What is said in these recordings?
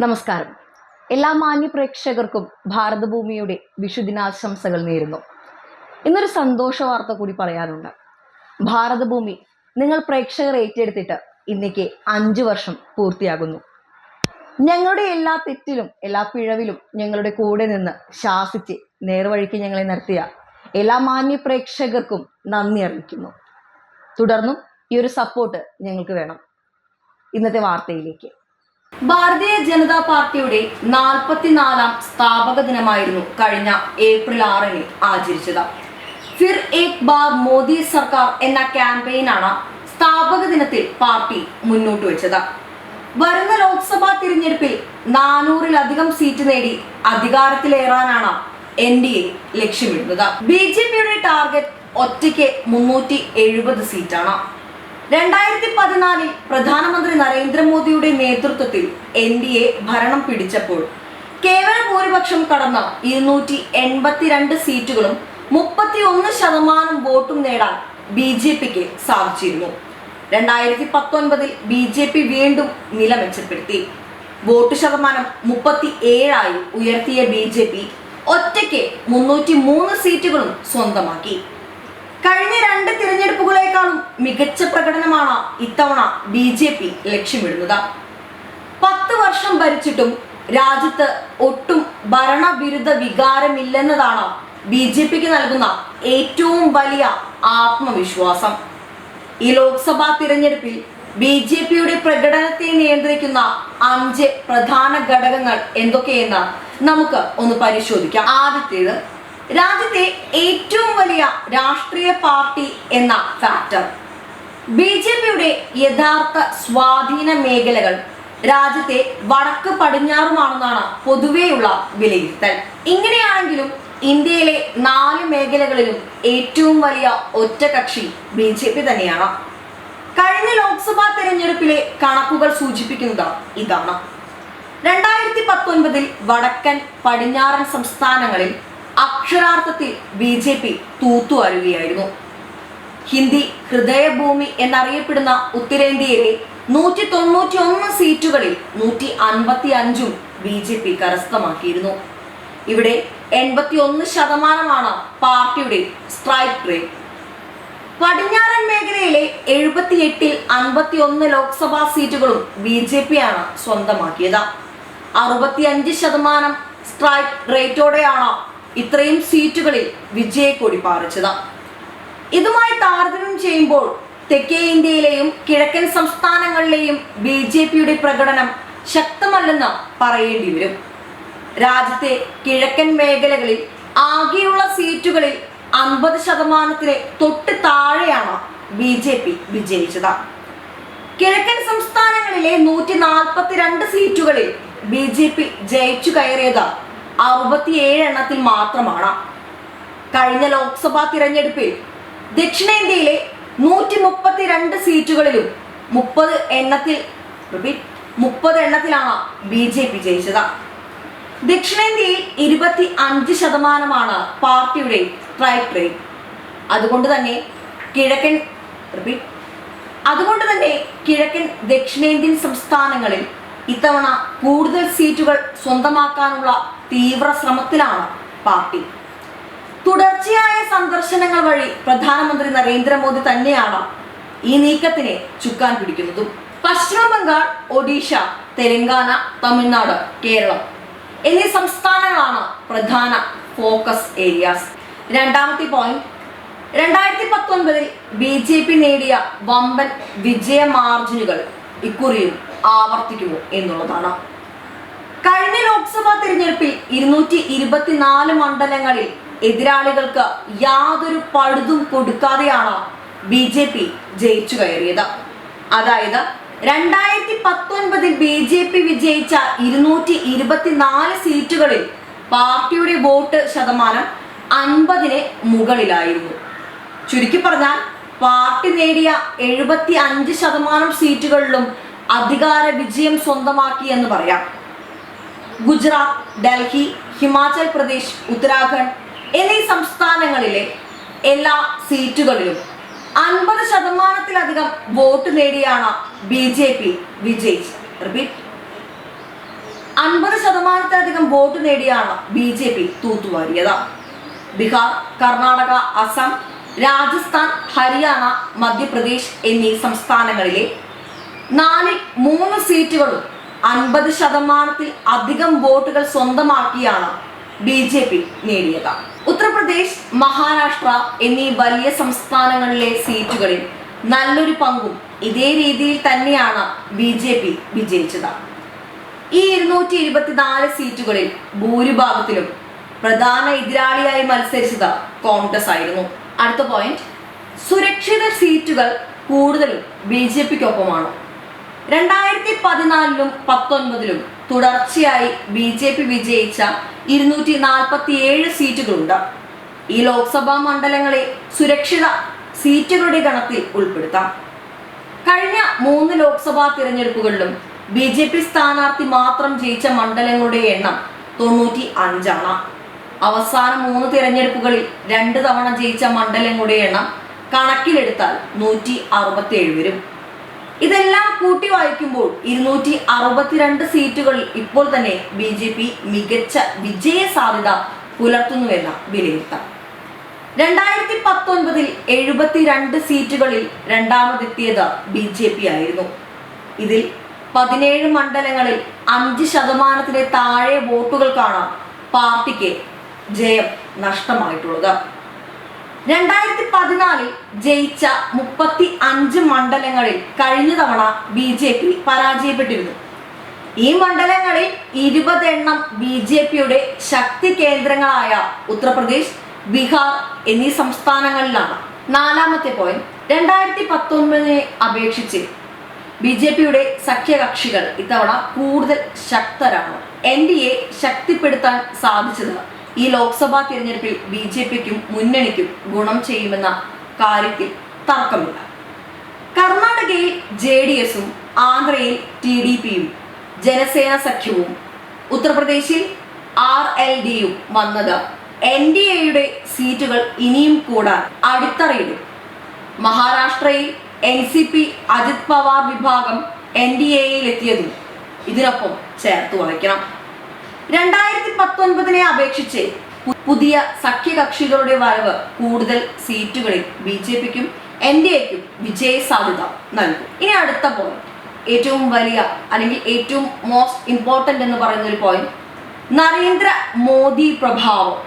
നമസ്കാരം. എല്ലാ മാന്യ പ്രേക്ഷകർക്കും ഭാരതഭൂമിയുടെ വിഷുദിനാശംസകൾ നേരുന്നു. ഇന്നൊരു സന്തോഷ വാർത്ത കൂടി പറയാനുണ്ട്. ഭാരതഭൂമി നിങ്ങൾ പ്രേക്ഷകർ ഏറ്റെടുത്തിട്ട് ഇന്നേക്ക് അഞ്ചു വർഷം പൂർത്തിയാകുന്നു. ഞങ്ങളുടെ എല്ലാ തെറ്റിലും എല്ലാ പിഴവിലും ഞങ്ങളുടെ കൂടെ നിന്ന് ശാസിച്ച് നേർവഴിക്ക് ഞങ്ങളെ നിർത്തിയ എല്ലാ മാന്യ പ്രേക്ഷകർക്കും നന്ദി അറിയിക്കുന്നു. തുടർന്നും ഈ ഒരു സപ്പോർട്ട് ഞങ്ങൾക്ക് വേണം. ഇന്നത്തെ വാർത്തയിലേക്ക്. ഭാരതീയ ജനതാ പാർട്ടിയുടെ നാൽപ്പത്തിനാലാം സ്ഥാപക ദിനമായിരുന്നു കഴിഞ്ഞ ഏപ്രിൽ ആറിന് ആചരിച്ചത്. ഫിർ ഏക് ബാർ മോദി സർക്കാർ എന്ന ക്യാമ്പയിനാണ് സ്ഥാപക ദിനത്തിൽ പാർട്ടി മുന്നോട്ട് വെച്ചത്. വരുന്ന ലോക്സഭാ തിരഞ്ഞെടുപ്പിൽ നാനൂറിലധികം സീറ്റ് നേടി അധികാരത്തിലേറാനാണ് എൻ ഡി എ ലക്ഷ്യമിടുന്നത്. ബി ജെ പിയുടെ ടാർഗറ്റ് ഒറ്റയ്ക്ക് മുന്നൂറ്റി എഴുപത് സീറ്റാണ്. രണ്ടായിരത്തി പതിനാലിൽ പ്രധാനമന്ത്രി നരേന്ദ്രമോദിയുടെ നേതൃത്വത്തിൽ എൻ ഡി എ ഭരണം പിടിച്ചപ്പോൾ കേവല ഭൂരിപക്ഷം കടന്ന ഇരുന്നൂറ്റി എൺപത്തിരണ്ട് സീറ്റുകളും മുപ്പത്തി ഒന്ന് ശതമാനം വോട്ടും നേടാൻ ബി ജെ പിക്ക് സാധിച്ചിരുന്നു. രണ്ടായിരത്തി പത്തൊൻപതിൽ ബി ജെ പി വീണ്ടും നില മെച്ചപ്പെടുത്തി വോട്ട് ശതമാനം മുപ്പത്തി ഏഴായി ഉയർത്തിയ ബി ജെ പി ഒറ്റയ്ക്ക് മുന്നൂറ്റി മൂന്ന് സീറ്റുകളും സ്വന്തമാക്കി. കഴിഞ്ഞ രണ്ട് തിരഞ്ഞെടുപ്പുകളെക്കാളും മികച്ച പ്രകടനമാണ് ഇത്തവണ ബി ജെ പി ലക്ഷ്യമിടുന്നത്. പത്ത് വർഷം ഭരിച്ചിട്ടും രാജ്യത്ത് ഒട്ടും ഭരണവിരുദ്ധ വികാരമില്ലെന്നതാണ് ബി ജെ പിക്ക് നൽകുന്ന ഏറ്റവും വലിയ ആത്മവിശ്വാസം. ഈ ലോക്സഭാ തിരഞ്ഞെടുപ്പിൽ ബി ജെ പിയുടെ പ്രകടനത്തെ നിയന്ത്രിക്കുന്ന അഞ്ച് പ്രധാന ഘടകങ്ങൾ എന്തൊക്കെയെന്ന് നമുക്ക് ഒന്ന് പരിശോധിക്കാം. ആദ്യത്തേത് രാജ്യത്തെ ഏറ്റവും വലിയ രാഷ്ട്രീയ പാർട്ടി എന്ന ഫാക്ടർ ബി ജെ പിയുടെ യഥാർത്ഥ സ്വാധീന മേഖലകൾ രാജ്യത്തെ വടക്ക് പടിഞ്ഞാറുമാണെന്നാണ് പൊതുവെയുള്ള വിലയിരുത്തൽ. ഇങ്ങനെയാണെങ്കിലും ഇന്ത്യയിലെ നാല് മേഖലകളിലും ഏറ്റവും വലിയ ഒറ്റകക്ഷി ബി ജെ പി തന്നെയാണ്. കഴിഞ്ഞ ലോക്സഭാ തെരഞ്ഞെടുപ്പിലെ കണക്കുകൾ സൂചിപ്പിക്കുന്നത് ഇതാണ്. രണ്ടായിരത്തി പത്തൊൻപതിൽ വടക്കൻ പടിഞ്ഞാറൻ സംസ്ഥാനങ്ങളിൽ അക്ഷരാർത്ഥത്തിൽ ബി ജെ പി തൂത്തുവാരുകയായിരുന്നു ഹിന്ദി ഹൃദയഭൂമി എന്നറിയപ്പെടുന്ന ഉത്തരേന്ത്യയിലെ നൂറ്റി തൊണ്ണൂറ്റി ഒന്ന് സീറ്റുകളിൽ നൂറ്റി അൻപത്തി അഞ്ചും ബി ജെ പി കരസ്ഥമാക്കിയിരുന്നു. ഇവിടെ എൺപത്തി ഒന്ന് ശതമാനമാണ് പാർട്ടിയുടെ സ്ട്രൈക്ക് റേറ്റ്. പടിഞ്ഞാറൻ മേഖലയിലെ എഴുപത്തിയെട്ടിൽ അൻപത്തി ഒന്ന് ലോക്സഭാ സീറ്റുകളും ബി ജെ പി ആണ് സ്വന്തമാക്കിയത്. അറുപത്തിയഞ്ച് ശതമാനം സ്ട്രൈക്ക് റേറ്റോടെയാണ് ഇത്രയും സീറ്റുകളിൽ വിജയക്കൊടി പാറിച്ചത്. ഇതുമായി താരതമ്യം ചെയ്യുമ്പോൾ തെക്കേ ഇന്ത്യയിലെയും കിഴക്കൻ സംസ്ഥാനങ്ങളിലെയും ബി ജെ പിയുടെ പ്രകടനം ശക്തമല്ലെന്ന് പറയേണ്ടി വരും. രാജ്യത്തെ കിഴക്കൻ മേഖലകളിൽ ആകെയുള്ള സീറ്റുകളിൽ അൻപത് ശതമാനത്തിലെ തൊട്ട് താഴെയാണ് ബി ജെ പി വിജയിച്ചത്. കിഴക്കൻ സംസ്ഥാനങ്ങളിലെ നൂറ്റി നാൽപ്പത്തിരണ്ട് സീറ്റുകളിൽ ബി ജെ പി ജയിച്ചു കയറിയത് അറുപത്തിയേഴ് എണ്ണത്തിൽ മാത്രമാണ്. കഴിഞ്ഞ ലോക്സഭാ തിരഞ്ഞെടുപ്പിൽ ദക്ഷിണേന്ത്യയിലെ നൂറ്റി മുപ്പത്തിരണ്ട് സീറ്റുകളിലും മുപ്പത് എണ്ണത്തിൽ മുപ്പത് എണ്ണത്തിലാണ് ബി ജെ പി ജയിച്ചത്. ദക്ഷിണേന്ത്യയിൽ ഇരുപത്തി അഞ്ച് ശതമാനമാണ് പാർട്ടിയുടെ സ്ട്രൈക്ക് റേറ്റ്. അതുകൊണ്ട് തന്നെ കിഴക്കൻ അതുകൊണ്ട് തന്നെ കിഴക്കൻ ദക്ഷിണേന്ത്യൻ സംസ്ഥാനങ്ങളിൽ ഇത്തവണ കൂടുതൽ സീറ്റുകൾ സ്വന്തമാക്കാനുള്ള തീവ്ര ശ്രമത്തിലാണ് പാർട്ടി. തുടർച്ചയായ സന്ദർശനങ്ങൾ വഴി പ്രധാനമന്ത്രി നരേന്ദ്രമോദി തന്നെയാണ് ഈ നീക്കത്തിനെ ചുക്കാൻ പിടിക്കുന്നതും. പശ്ചിമ ബംഗാൾ ഒഡീഷ തെലങ്കാന തമിഴ്നാട് കേരളം എന്നീ സംസ്ഥാനങ്ങളാണ് പ്രധാന ഫോക്കസ് ഏരിയാസ്. രണ്ടാമത്തെ പോയിന്റ് രണ്ടായിരത്തി പത്തൊൻപതിൽ ബി ജെ പി നേടിയ വമ്പൻ വിജയ മാർജിനുകൾ ഇക്കുറിയും ആവർത്തിക്കുമോ എന്നുള്ളതാണ്. കഴിഞ്ഞ ലോക്സഭാ തിരഞ്ഞെടുപ്പിൽ ഇരുന്നൂറ്റി ഇരുപത്തിനാല് മണ്ഡലങ്ങളിൽ എതിരാളികൾക്ക് യാതൊരു പഴുതും കൊടുക്കാതെയാണ് ബി ജെ പി ജയിച്ചു കയറിയത്. അതായത് രണ്ടായിരത്തി പത്തൊൻപതിൽ ബി ജെ പി വിജയിച്ച ഇരുന്നൂറ്റി ഇരുപത്തിനാല് സീറ്റുകളിൽ പാർട്ടിയുടെ വോട്ട് ശതമാനം അൻപതിന് മുകളിലായിരുന്നു. ചുരുക്കി പറഞ്ഞാൽ പാർട്ടി നേടിയ എഴുപത്തി അഞ്ച് ശതമാനം സീറ്റുകളിലും അധികാര വിജയം സ്വന്തമാക്കി എന്ന് പറയാം. ഗുജറാത്ത് ഡൽഹി ഹിമാചൽ പ്രദേശ് ഉത്തരാഖണ്ഡ് എന്നീ സംസ്ഥാനങ്ങളിലെ എല്ലാ സീറ്റുകളിലും അൻപത് ശതമാനത്തിലധികം വോട്ട് നേടിയാണ് ബി ജെ പി വിജയിച്ചത്. റിപ്പീറ്റ്. അൻപത് ശതമാനത്തിലധികം വോട്ട് നേടിയാണ് ബി ജെ പി തൂത്തുവാരിയത്. ബീഹാർ കർണാടക അസം രാജസ്ഥാൻ ഹരിയാന മധ്യപ്രദേശ് എന്നീ സംസ്ഥാനങ്ങളിലെ നാലിൽ മൂന്ന് സീറ്റുകളും അൻപത് ശതമാനത്തിൽ അധികം വോട്ടുകൾ സ്വന്തമാക്കിയാണ് ബി ജെ പി നേടിയത്. ഉത്തർപ്രദേശ് മഹാരാഷ്ട്ര എന്നീ വലിയ സംസ്ഥാനങ്ങളിലെ സീറ്റുകളിൽ നല്ലൊരു പങ്കും ഇതേ രീതിയിൽ തന്നെയാണ് ബി ജെ പി വിജയിച്ചത്. ഈ ഇരുന്നൂറ്റി ഇരുപത്തിനാല് സീറ്റുകളിൽ ഭൂരിഭാഗത്തിലും പ്രധാന എതിരാളിയായി മത്സരിച്ചത് കോൺഗ്രസ് ആയിരുന്നു അടുത്ത പോയിന്റ് സുരക്ഷിത സീറ്റുകൾ കൂടുതലും ബി ജെ പിക്കൊപ്പമാണ്. രണ്ടായിരത്തി പതിനാലിലും പത്തൊൻപതിലും തുടർച്ചയായി ബി ജെ പി വിജയിച്ച ഇരുന്നൂറ്റി നാൽപ്പത്തി ഏഴ് സീറ്റുകളുണ്ട്. ഈ ലോക്സഭാ മണ്ഡലങ്ങളെ സുരക്ഷിത സീറ്റുകളുടെ ഗണത്തിൽ ഉൾപ്പെടുത്താം. കഴിഞ്ഞ മൂന്ന് ലോക്സഭാ തിരഞ്ഞെടുപ്പുകളിലും ബി ജെ പി സ്ഥാനാർത്ഥി മാത്രം ജയിച്ച മണ്ഡലങ്ങളുടെ എണ്ണം തൊണ്ണൂറ്റി അഞ്ചാണ് അവസാന മൂന്ന് തിരഞ്ഞെടുപ്പുകളിൽ രണ്ട് തവണ ജയിച്ച മണ്ഡലങ്ങളുടെ എണ്ണം കണക്കിലെടുത്താൽ നൂറ്റി അറുപത്തി ഏഴ് വരും. ഇതെല്ലാം കൂട്ടി വായിക്കുമ്പോൾ ഇരുന്നൂറ്റി അറുപത്തിരണ്ട് സീറ്റുകളിൽ ഇപ്പോൾ തന്നെ ബി ജെ പി മികച്ച വിജയ സാധ്യത പുലർത്തുന്നുവെന്ന വിലയിരുത്താം രണ്ടായിരത്തി പത്തൊൻപതിൽ എഴുപത്തിരണ്ട് സീറ്റുകളിൽ രണ്ടാമതെത്തിയത് ബി ജെ പി ആയിരുന്നു. ഇതിൽ പതിനേഴ് മണ്ഡലങ്ങളിൽ അഞ്ച് ശതമാനത്തിന് താഴെ വോട്ടുകൾക്കാണ് പാർട്ടിക്ക് ജയം നഷ്ടമായിട്ടുള്ളത്. രണ്ടായിരത്തി പതിനാലിൽ ജയിച്ച മുപ്പത്തി അഞ്ച് മണ്ഡലങ്ങളിൽ കഴിഞ്ഞ തവണ ബി ജെ പി പരാജയപ്പെട്ടിരുന്നു. ഈ മണ്ഡലങ്ങളിൽ ഇരുപതെണ്ണം ബി ജെ പിയുടെ ശക്തി കേന്ദ്രങ്ങളായ ഉത്തർപ്രദേശ് ബീഹാർ എന്നീ സംസ്ഥാനങ്ങളിലാണ്. നാലാമത്തെ പോയിന്റ് രണ്ടായിരത്തി പത്തൊൻപതിനെ അപേക്ഷിച്ച് ബി ജെ പിയുടെ സഖ്യകക്ഷികൾ ഇത്തവണ കൂടുതൽ ശക്തരാണ്. എൻ ഡി എ ശക്തിപ്പെടുത്താൻ സാധിച്ചത് ഈ ലോക്സഭാ തിരഞ്ഞെടുപ്പിൽ ബി ജെ പിക്കും മുന്നണിക്കും ഗുണം ചെയ്യുമെന്ന കാര്യത്തിൽ തർക്കമില്ല. കർണാടകയിൽ ജെ ഡി എസും ആന്ധ്രയിൽ ടി ഡി പിയും ജനസേന സഖ്യവും ഉത്തർപ്രദേശിൽ ആർ എൽ ഡിയും വന്നത് എൻ ഡി എയുടെ സീറ്റുകൾ ഇനിയും കൂടാൻ അടിത്തറയിടും. മഹാരാഷ്ട്രയിൽ N C P Ajit Pawar വിഭാഗം എൻ ഡി എയിൽ എത്തിയതും ഇതിനൊപ്പം ചേർത്ത് വായിക്കണം രണ്ടായിരത്തി പത്തൊൻപതിനെ അപേക്ഷിച്ച് പുതിയ സഖ്യകക്ഷികളുടെ വരവ് കൂടുതൽ സീറ്റുകളിൽ ബി ജെ പിക്കും എൻ ഡി എക്കും വിജയ സാധ്യത നൽകും. ഇനി അടുത്ത പോയിന്റ് ഏറ്റവും വലിയ അല്ലെങ്കിൽ ഏറ്റവും മോസ്റ്റ് ഇമ്പോർട്ടന്റ് എന്ന് പറയുന്ന ഒരു പോയിന്റ് നരേന്ദ്ര മോദി പ്രഭാവം.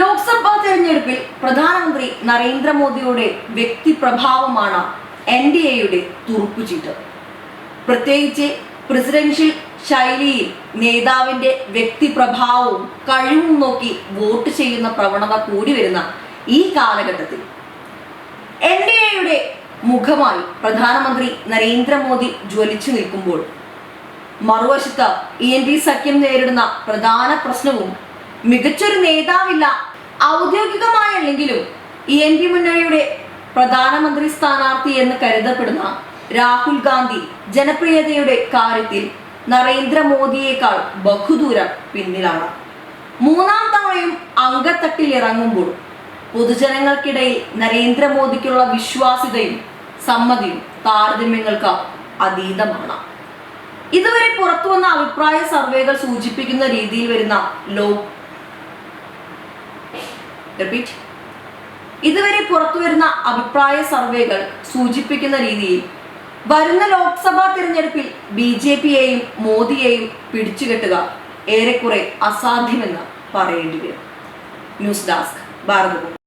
ലോക്സഭാ തെരഞ്ഞെടുപ്പിൽ പ്രധാനമന്ത്രി നരേന്ദ്രമോദിയുടെ വ്യക്തി പ്രഭാവമാണ് എൻ ഡി എയുടെ തുറുപ്പുചീട്ട്. പ്രത്യേകിച്ച് പ്രസിഡൻഷ്യൽ ശൈലിയിൽ നേതാവിന്റെ വ്യക്തിപ്രഭാവവും കഴിവും നോക്കി വോട്ട് ചെയ്യുന്ന പ്രവണത കൂടി വരുന്ന ഈ കാലഘട്ടത്തിൽ എൻ ഡി എയുടെ മുഖമായി പ്രധാനമന്ത്രി നരേന്ദ്രമോദി ജ്വലിച്ചു നിൽക്കുമ്പോൾ മറുവശത്ത് ഇ എൻ പി സഖ്യം നേരിടുന്ന പ്രധാന പ്രശ്നവും മികച്ചൊരു നേതാവില്ല ഔദ്യോഗികമായല്ലെങ്കിലും ഇ എൻ പി മുന്നണിയുടെ പ്രധാനമന്ത്രി സ്ഥാനാർത്ഥി എന്ന് കരുതപ്പെടുന്ന രാഹുൽ ഗാന്ധി ജനപ്രിയതയുടെ കാര്യത്തിൽ നരേന്ദ്രമോദിയേക്കാൾ ബഹുദൂരം പിന്നിലാണ്. മൂന്നാം തവണയും അങ്കത്തട്ടിൽ ഇറങ്ങുമ്പോൾ പൊതുജനങ്ങൾക്കിടയിൽ നരേന്ദ്രമോദിക്കുള്ള വിശ്വാസ്യതയും സമ്മതിയും താരതമ്യങ്ങൾക്ക് അതീതമാണ്. ഇതുവരെ പുറത്തു വന്ന അഭിപ്രായ സർവേകൾ സൂചിപ്പിക്കുന്ന രീതിയിൽ വരുന്ന ലോ റിപ്പീറ്റ് ഇതുവരെ പുറത്തു വരുന്ന അഭിപ്രായ സർവേകൾ സൂചിപ്പിക്കുന്ന രീതിയിൽ വരുന്ന ലോക്സഭാ തിരഞ്ഞെടുപ്പിൽ ബി ജെ പിയെയും മോദിയെയും പിടിച്ചുകെട്ടുക ഏറെക്കുറെ അസാധ്യമെന്ന് പറയേണ്ടി വരും. News desk Bharathabhoomi